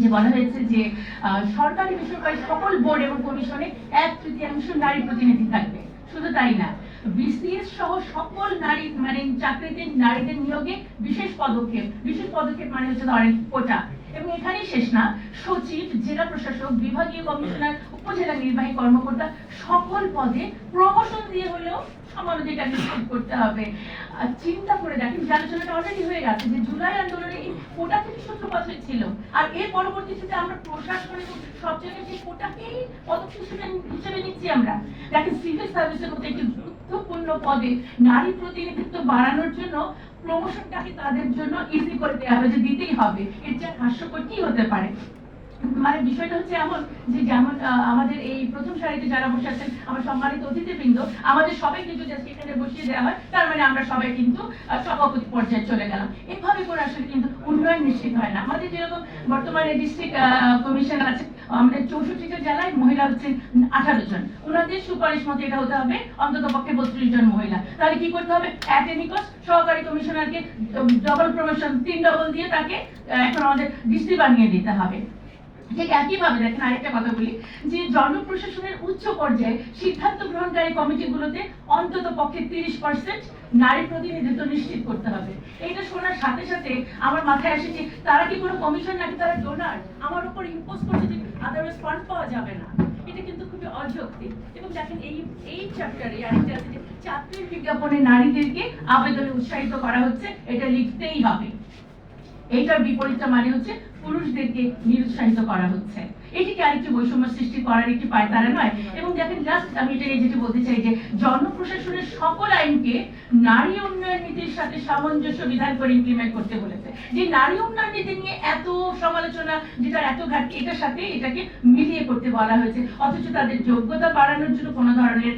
যে বলা হয়েছে যে সরকারি বেসরকারি সকল বোর্ড এবং কমিশনে এক তৃতীয়াংশ নারী প্রতিনিধি থাকবে। শুধু তাই না, বিসিএস সহ সকল নারী মানে চাকরিতে নারীদের নিয়োগে বিশেষ পদক্ষেপ বিশেষ পদক্ষেপ মানে হচ্ছে ধরেন কোটা। এবং এখানেই শেষ না, সচিব, জেলা প্রশাসক, বিভাগীয় কমিশনার, উপজেলা নির্বাহী কর্মকর্তা সকল পদে প্রমোশন দিয়ে হলেও সমালোচিকা নিশ্চিত করতে হবে। আর চিন্তা করে দেখেন, যে আলোচনাটা অলরেডি হয়ে গেছে যে জুলাই আন্দোলনে কোটা থেকে সূত্রপাত ছিল। আর এর পরবর্তীতে আমরা প্রশাসনের সব জায়গায় সেই কোটাকেই পদক্ষেপ হিসেবে নিচ্ছি আমরা। দেখেন সিভিল সার্ভিসের মতো একটি গুরুত্বপূর্ণ পদে নারী প্রতিনিধিত্ব বাড়ানোর জন্য প্রমোশনটাকে তাদের জন্য ইজি করে দেওয়া হবে, যে দিতেই হবে। এর চেয়ে হাস্যকর কি হতে পারে? মানে বিষয়টা হচ্ছে এমন যে যেমন আমাদের এই প্রথম সারিতে যারা বসে আছেন, আমার সম্মানিত অতিথিবৃন্দ, আমাদের সবাই কিন্তু এখানে বসিয়ে দেওয়া হয়। তার মানে আমরা সবাই কিন্তু সভাপতি পর্যায়ে চলে গেলাম। এভাবে করে আসলে কিন্তু উন্নয়ন নিশ্চিত হয় না। আমাদের যেরকম বর্তমানে ডিস্ট্রিক্ট কমিশন আছে আমাদের চৌষট্টিটা জেলায় মহিলা হচ্ছে আঠারো জন। ওনাদের সুপারিশ মতো এটা হতে হবে, অন্তত পক্ষে বত্রিশ জন মহিলা। তাহলে কি করতে হবে? অ্যাটেনিকস সহকারী কমিশনারকে ডবল প্রমোশন তিন ডবল দিয়ে তাকে এখন আমাদের ডিসি বানিয়ে দিতে হবে। ঠিক একইভাবে দেখেন আরেকটা কথা বলি, যে জনপ্রশাসনের উচ্চ পর্যায়ে সিদ্ধান্ত গ্রহণকারী কমিটিগুলোতে অন্তত পক্ষে তিরিশ পার্সেন্ট নারী প্রতিনিধিত্ব নিশ্চিত করতে হবে। এইটা শোনার সাথে সাথে আমার মাথায় আসে যে তারা কি কোনো কমিশন নাকি তারা ডোনার আমার উপর ইম্পোজ করছে যে আদারওয়াইজ ফান্ড পাওয়া যাবে না। এটা কিন্তু খুবই অযৌক্তিক। এবং দেখেন এই এই চ্যাপ্টারে আরেকটা আছে যে চাকরির বিজ্ঞাপনে নারীদেরকে আবেদনে উৎসাহিত করা হচ্ছে, এটা লিখতেই হবে। এইটার বিপরীতটা মানে হচ্ছে পুরুষদেরকে নিরুৎসাহিত করা হচ্ছে। এটি কি আরেকটি বৈষম্য সৃষ্টি করার একটি পায়তারা নয়। এবং দেখেন জাস্ট আমি এটা যেটা বলতে চাই যে জনপ্রশাসনের সকল আইনকে নারী উন্নয়ন নীতির সাথে সামঞ্জস্য বিধান করে ইমপ্লিমেন্ট করতে বলেছে। যে নারী উন্নয়ন নীতি নিয়ে এত সমালোচনা যেটার এত ঘাটতি, এটার সাথে এটাকে মিলিয়ে করতে বলা হয়েছে। অথচ তাদের যোগ্যতা বাড়ানোর জন্য কোনো ধরনের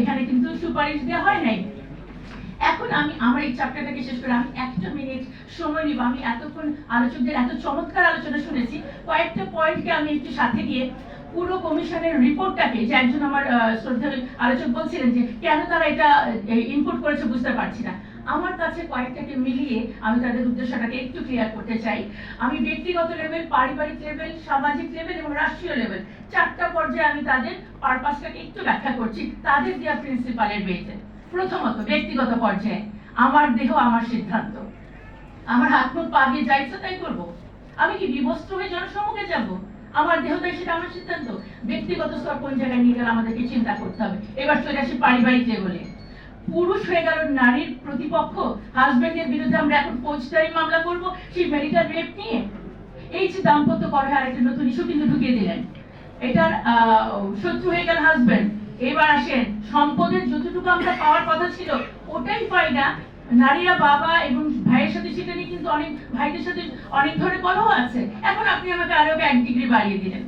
এখানে কিন্তু সুপারিশ দেওয়া হয় নাই। এখন আমি আমার এই চ্যাপ্টারটাকে শেষ করে আমি একটা মিনিট সময় নিব। আমি এতক্ষণ আলোচকদের এত চমৎকার আলোচনা শুনেছি। কয়েকটা পয়েন্টকে আমি একটু সাথে দিয়ে পুরো কমিশনের রিপোর্টটাকে যে একজন আমার শ্রদ্ধা আলোচক বলছিলেন যে কেন তারা এটা ইনপুট করেছে বুঝতে পারছি না। আমার কাছে কয়েকটাকে মিলিয়ে আমি তাদের উদ্দেশ্যটাকে একটু ক্লিয়ার করতে চাই। আমি ব্যক্তিগত লেভেল পারিবারিক লেভেল সামাজিক লেভেল এবং রাষ্ট্রীয় লেভেল চারটা পর্যায়ে আমি তাদের পারপাসটাকে একটু ব্যাখ্যা করছি। তাদের দেওয়া প্রিন্সিপালের বেতে প্রথমত ব্যক্তিগত পর্যায়ে, আমার দেহ, আমার সিদ্ধান্ত। আমার হাত মুখ পা দিয়ে যা তাই করব। আমি কি বিবস্ত্র হয়ে জনসম্মুখে যাব? আমার দেহ তাই সেটা আমার সিদ্ধান্ত। ব্যক্তিগত স্তর কোন জায়গায় নিয়ে গেলে আমাদেরকে চিন্তা করতে হবে। এবার চলে আসি পারিবারিক লেভেলে। পুরুষ হয়ে গেল নারীর প্রতিপক্ষ। হাজবেন্ডের বিরুদ্ধে আমরা এখন ফৌজদারি মামলা করব, সেই মেডিকেল রেপ নিয়ে। এই যে দাম্পত্য কলহে আরেকটা নতুন ইস্যু কিন্তু ঢুকিয়ে দিলেন। এটার শত্রু হয়ে গেল হাজবেন্ড এবার আসেন, সম্পদের যতটুকু আমরা পাওয়ার কথা ছিল, ওটাই পাই না। নারীরা বাবা এবং ভাইয়ের সাথে সেটা নিয়ে কিন্তু অনেক, ভাইদের সাথে অনেক ধরনের কলহ আছে। এখন আপনি আমাকে আরও এক ডিগ্রি বাড়িয়ে দিলেন।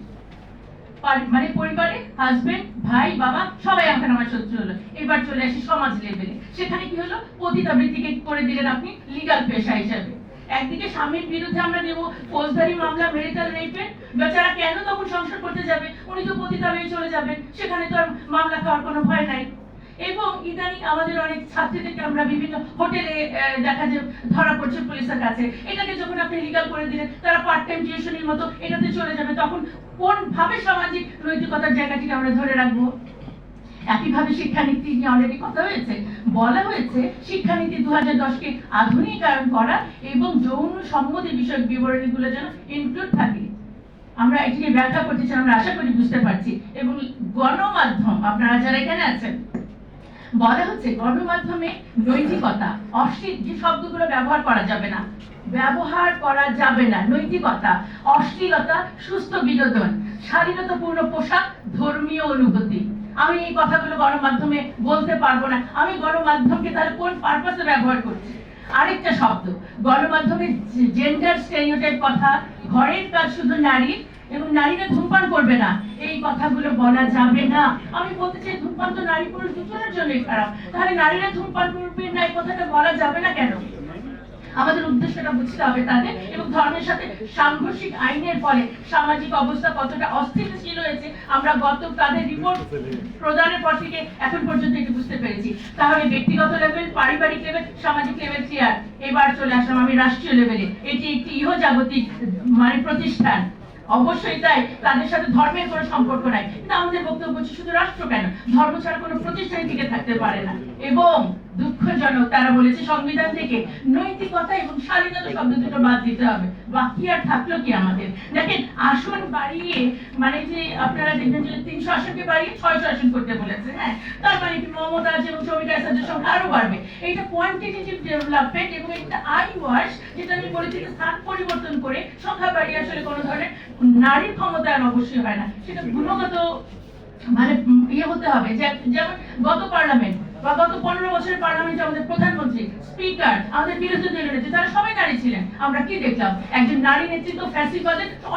মানে পরিবারে হাজবেন্ড ভাই, বাবা, সবাই এখন আমার শত্রু হলো। এবার চলে আসি সমাজ লেভেলে সেখানে কি হলো? পতিতাবৃত্তিকে করে দিলেন আপনি লিগাল পেশা হিসাবে। একদিকে স্বামীর বিরুদ্ধে আমরা নেব ফৌজদারি মামলা, মেরিটাল রেপের বেচারা কেন তখন সংসার করতে যাবে? উনি তো পতিতা হয়ে চলে যাবেন সেখানে তো আর মামলা খাওয়ার কোনো ভয় নাই। এবং ইদানিং আমাদের অনেক ছাত্রীদেরকে আমরা বিভিন্ন হোটেলে দেখা যে ধরা পড়ছে পুলিশের কাছে। এটাকে যখন আপনি লিগাল করে দিলেন, তারা পার্ট টাইম টিউশনির মতো এটাতে চলে যাবে, তখন কোন ভাবে সামাজিক নৈতিকতার জায়গাটিকে আমরা ধরে রাখব? একইভাবে শিক্ষানীতি নিয়ে অলরেডি কথা হয়েছে, বলা হয়েছে শিক্ষানীতি দু হাজার দশকে আধুনিকায়ন করা এবং যৌন সম্মতি বিষয়ক বিবরণীগুলো যেন ইনক্লুড থাকে। আমরা এটিকে ব্যাখ্যা করতে চাই, আমরা আশা করি বুঝতে পারছি। এবং গণমাধ্যম, আপনারা যারা এখানে আছেন, বলা হচ্ছে গণমাধ্যমে নৈতিকতা, অশ্লীল যে শব্দগুলো ব্যবহার করা যাবে না, ব্যবহার করা যাবে না, নৈতিকতা, অশ্লীলতা, সুস্থ বিনোদন স্বাধীনতাপূর্ণ পোশাক, ধর্মীয় অনুভূতি। আমি এই কথাগুলো গণমাধ্যমে বলতে পারব না। আমি গণমাধ্যমকে তাহলে কোন পারপাসে ব্যবহার করছি? আরেকটা শব্দ, গণমাধ্যমে জেন্ডার স্টেরিওটাইপ কথা, ঘরের কাজ শুধু নারী এবং নারীরা ধূমপান করবে না, এই কথাগুলো বলা যাবে না। আমি বলতে চাই ধূমপান তো নারী পুরুষ দুজনের জন্যই খারাপ। তাহলে নারীরা ধূমপান করবে না, এই কথাটা বলা যাবে না কেন? আমাদের উদ্দেশ্যটা বুঝতে হবে তাদের এবং ধর্মের সাথে সাংঘর্ষিক আইনের ফলে সামাজিক অবস্থা কতটা অস্থিতিশীল হয়েছে, আমরা গত তাদের রিপোর্ট প্রদানের পর থেকে এখন পর্যন্ত এটি বুঝতে পেরেছি। তাহলে ব্যক্তিগত লেভেল পারিবারিক লেভেল সামাজিক লেভেল চেয়ার এবার চলে আসলাম আমি রাষ্ট্রীয় লেভেলে এটি একটি ইহজাগতিক মানে প্রতিষ্ঠান। অবশ্যই তাই, তাদের সাথে ধর্মের কোনো সম্পর্ক নাই। কিন্তু আমাদের বক্তব্য হচ্ছে শুধু রাষ্ট্র কেন? ধর্ম ছাড়া কোনো প্রতিষ্ঠান টিকে থাকতে পারে না। এবং দুঃখজনক, তারা বলেছে, সংবিধান থেকে নৈতিকতা এবং স্বাধীনতা শব্দ দুটো বাদ দিতে হবে। বাকি আর থাকল কি আমাদের? দেখেন, আসন বাড়িয়ে মানে যে আপনারা দেখবেন যে তিনশো আসনকে বাড়িয়ে ছয়শো আসন করতে বলেছে হ্যাঁ? তার মানে কি মমতা এবং শ্রমিক আসাদের সংখ্যা আরও বাড়বে। এইটা কোয়ান্টিটেটিভ ডেভেলপমেন্ট এবং একটা আই ওয়াশ যেটা আমি বলেছি যে স্থান পরিবর্তন করে সংখ্যা বাড়িয়ে আসলে কোনো ধরনের নারীর ক্ষমতায়ন অবশ্যই হয় না। সেটা গুণগত মানে ইয়ে হতে হবে। যেমন গত পার্লামেন্ট বা গত পনেরো বছরের পার্লামেন্টে আমাদের প্রধানমন্ত্রী, স্পিকার, আমাদের বিরোধী নেত্রী তারা সবাই নারী ছিলেন। আমরা কি দেখলাম? একজন নারী নেতৃত্ব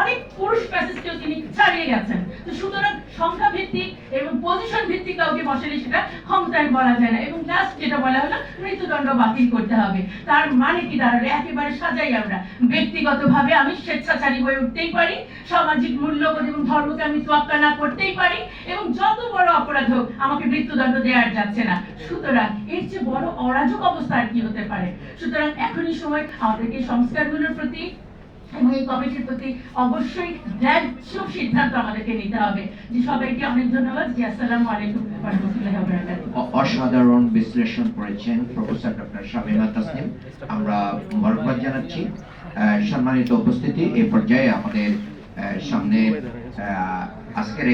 অনেক পুরুষ ফ্যাসিস্টকেও তিনি ছাড়িয়ে গেছেন। তো সুতরাং সংখ্যা ভিত্তিক এবং পজিশন ভিত্তিক কাউকে সেটা ক্ষমতায় বলা যায় না। এবং লাস্ট যেটা বলা হলো, মৃত্যুদণ্ড বাতিল করতে হবে। তার মানে কি? দাঁড়াবে একেবারে সাজাই আমরা। ব্যক্তিগতভাবে আমি স্বেচ্ছাচারী হয়ে উঠতেই পারি, সামাজিক মূল্যবোধ এবং ধর্মকে আমি তোয়াক্কা না করতেই পারি, এবং যত বড় অপরাধ হোক, আমাকে মৃত্যুদণ্ড দেওয়া যাচ্ছে না। সুতরাং এর চেয়ে বড় অরাজক অবস্থা আর কি হতে পারে? সুতরাং এখনই সময় আমাদেরকে সংস্কারগুলোর প্রতি এবং এই কমিটির প্রতি অবশ্যই ন্যায্য সিদ্ধান্ত আমাদেরকে নিতে হবে। যে সবাইকে অনেক ধন্যবাদ। জি, আসসালামু আলাইকুম। অসাধারণ বিশ্লেষণ করেছেন প্রফেসর ডক্টর শামিমা তাসনিম। আমরা মোবারকবাদ জানাচ্ছি। সম্মানিত উপস্থিতি। এই পর্যায়ে আমাদের সামনে আজকের